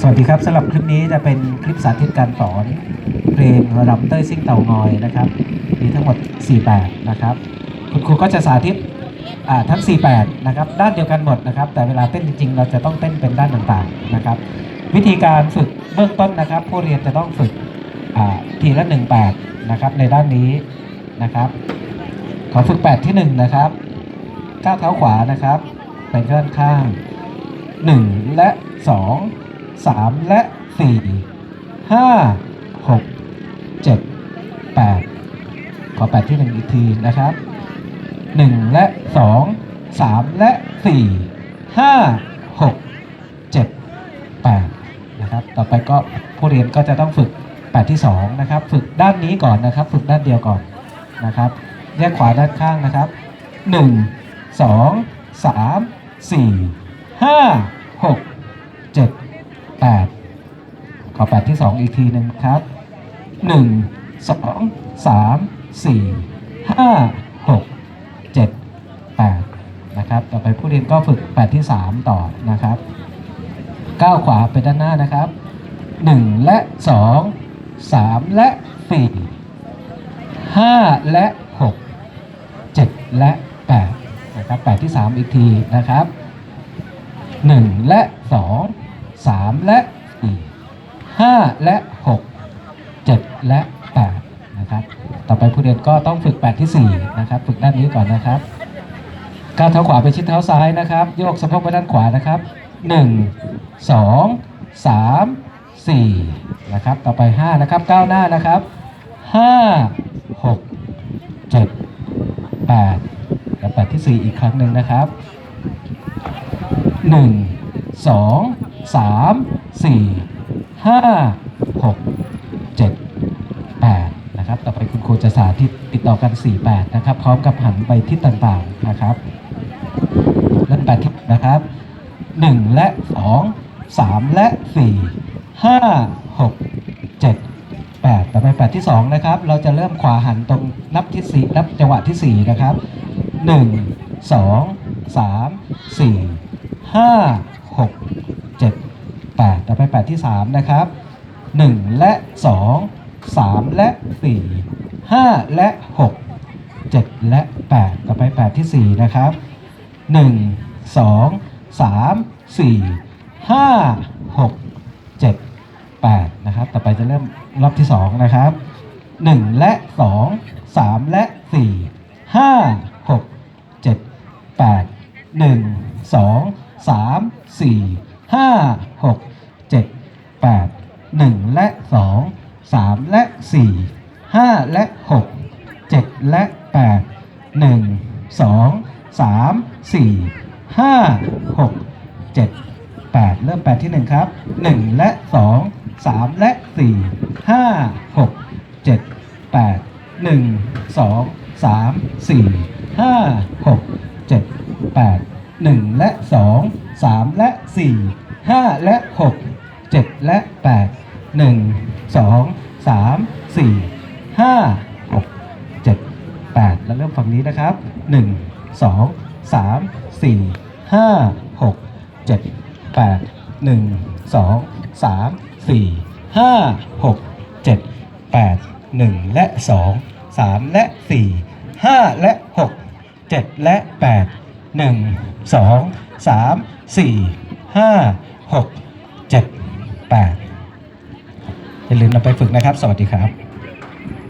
สวัสดีครับสำหรับคลิปนี้จะเป็นคลิปสาธิตการสอนเพลงรำเต้ยซิ่งเต่างอยนะครับ มีทั้งหมด 4 แบบนะครับ คุณครูก็จะสาธิตทั้ง 4 แบบนะครับด้านเดียวกันหมดนะครับ แต่เวลาเต้นจริงๆ เราจะต้องเต้นเป็นด้านต่างๆนะครับ วิธีการฝึกเบื้องต้นนะครับ ผู้เรียนจะต้องฝึกทีละ1แบบนะครับในด้านนี้นะครับขอฝึกแบบที่ 1 นะครับก้าวเท้าขวานะครับเป็นด้านข้าง 1 และ 2 3 และ 4 5 6 7 8 ขอแปดที่ 1 อีกทีนะครับ 1 และ 2 3 และ 4 5 6 7 8 นะครับ ต่อไปก็ผู้เรียนก็จะต้องฝึกแปดที่ 2 นะครับ ฝึกด้านนี้ก่อนนะครับ ฝึกด้านเดียวก่อนนะครับ แยกขวาด้านข้างนะครับ 1 2 3 4 5 6 7 8 ขอแปดที่ 2 อีกทีหนึ่งครับ 1 2 3 4 5 6 7 8 นะครับ ต่อไปผู้เรียนก็ฝึก 8 ที่ 3 ต่อนะครับก้าวขวาไปด้านหน้านะครับ 1 และ 2 3 และ 4 5 และ 6 7 และ 8 นะครับ 8 ที่ 3 อีกทีนะครับ 1 และ 2 3 และ 4 5 และ 6 7 และ 8 นะครับ ต่อไปผู้เรียนก็ต้องฝึก 8 ที่ 4 นะครับ ฝึกด้านนี้ก่อนนะครับก้าวเท้าขวาไปชิดเท้าซ้ายนะครับ โยกสะโพกไปด้านขวานะครับ 1 2 3 4 นะครับ ต่อไป 5 นะครับก้าวหน้านะครับ 5 6 7 8และ8ที่ 4 อีกครั้งหนึ่งนะครับหนึ่ 3 4 5 6 7 8 นะครับ ต่อไปคุณครูจะสาธิตติดต่อกัน 4 8 นะครับ พร้อมกับหันไปทิศต่างๆนะครับเล่นแปดทิศนะครับ 1 และ 2 3 และ 4 5 6 7 8ต่อไปแปดที่2นะครับ เราจะเริ่มขวาหันตรงนับที่สี่นับจังหวะที่ 4 นะครับ 1 2 3 4 5 ปแปดที่สามนะครับหนึ่งและสองสามและสี่ห้าและหกเจ็ดและแปดต่อไปแปดที่สี่นะครับหนึ่งสองสามสี่ห้าหกเจ็ดแปดนะครับต่อไปจะเริ่มรอบที่สองนะครับหนึ่งและสองสามและสี่ห้าหกเจ็ดแปดหนึ่งสองสามสี่ห้าหก 8 1 และ 2 3 และ 4 5 และ 6 7 และ 8 1 2 3 4 5 6 7 8 เริ่ม 8 ที่ 1 ครับ 1 และ 2 3 และ 4 5 6 7 8 1 2 3 4 5 6 7 8 1 และ 2 3 และ 4 5 และ 6 กเจ็ดและแปดหนึ่งสองสามสี่ห้าหกเจ็ดแปดแล้วเริ่มฝั่งนี้นะครับหนึ่งสองสามสี่ห้าหกเจ็ดแปดหนึ่งสองสามสี่ห้าหกเจ็ดแปดหนึ่งและสองสามและสี่ห้าและหกเจ็ดและแปดหนึ่งสอ งสามสี่ห้าหกเจ็ดแปดอย่าลืมนำไปฝึกนะครับ สวัสดีครับ